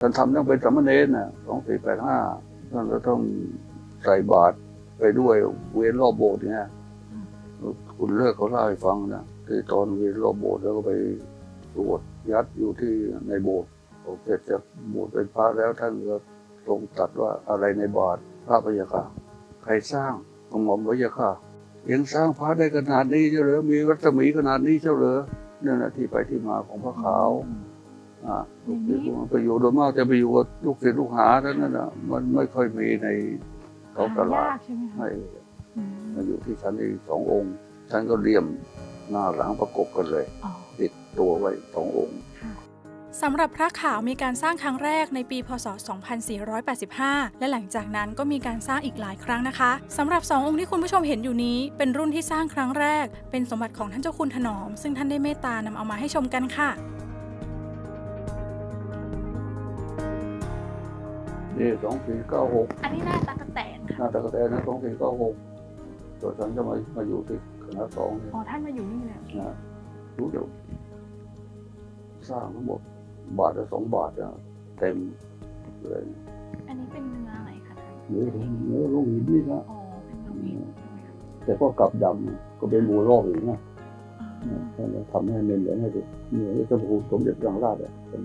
ท่านทำต้องเป็นสามเณรน่ะสองสี่แปดห้าท่านก็ต้องใส่บาตรไปด้วยเวียนรอบโบสถ์เนี่ยคุณเลิกเขาเล่าให้ฟังนะที่ตอนเวียนรอบโบสถ์แล้วก็ไปสวดยัดอยู่ที่ในโบสถ์พอเสร็จจากโบสถ์เป็นพระแล้วท่านก็ทรงตัดว่าอะไรในบาตรพระพยาค่ะใครสร้างกระหม่อมพยาค่ะยังสร้างพระได้ขนาดนี้เจ้าเหรอมีรัศมีขนาดนี้เจ้าเหรอนั่นะที่ไปที่มาของพระขาว ลูกศิษย์ลูกหาไปอยู่โดยมากจะไปอยู่กับลูกศิษย์ลูกหาเท่านั้นนะมันไม่ค่อยมีในท้องตลาดหยกใช่ไหมคะให้อืมมาอยู่ที่ชั้นอีกสององค์ชั้นก็เลี่ยมหน้าหลังประกบกันเลยอ๋อติดตัวไว้สององค์สำหรับพระขาวมีการสร้างครั้งแรกในปีพศ 2485 และหลังจากนั้นก็มีการสร้างอีกหลายครั้งนะคะสำหรับสององค์ที่คุณผู้ชมเห็นอยู่นี้ เป็นรุ่นที่สร้างครั้งแรก เป็นสมบัติของท่านเจ้าคุณถนอม ซึ่งท่านได้เมตตานำเอามาให้ชมกันค่ะ นี่สองสี่เก้าหกอันนี้หน้าตากระแตนหค่ะน้าตะกะแตนนะสองสี่เก้าหกตัวฉันจะมามาอยู่ที่คณะสองเนี่ยอ๋อท่านมาอยู่นี่เลยนะรู้เดี๋ยวสร้างทั้งหมดบาทละสองบาทนะเต็มเลยอันนี้เป็นเนื้ออะไรคะท่านเนื้อเนื้อลูกหินนี่นะ อ๋อเป็นโลหิตใช่ไหมคะแต่ก็กลับดำก็เป็นบัวรอบอีกนะอ๋อท่านทำให้เน้นๆให้ดูเหมือนเจ้าพระคุณสมเด็จพระสังฆราชอะเป็น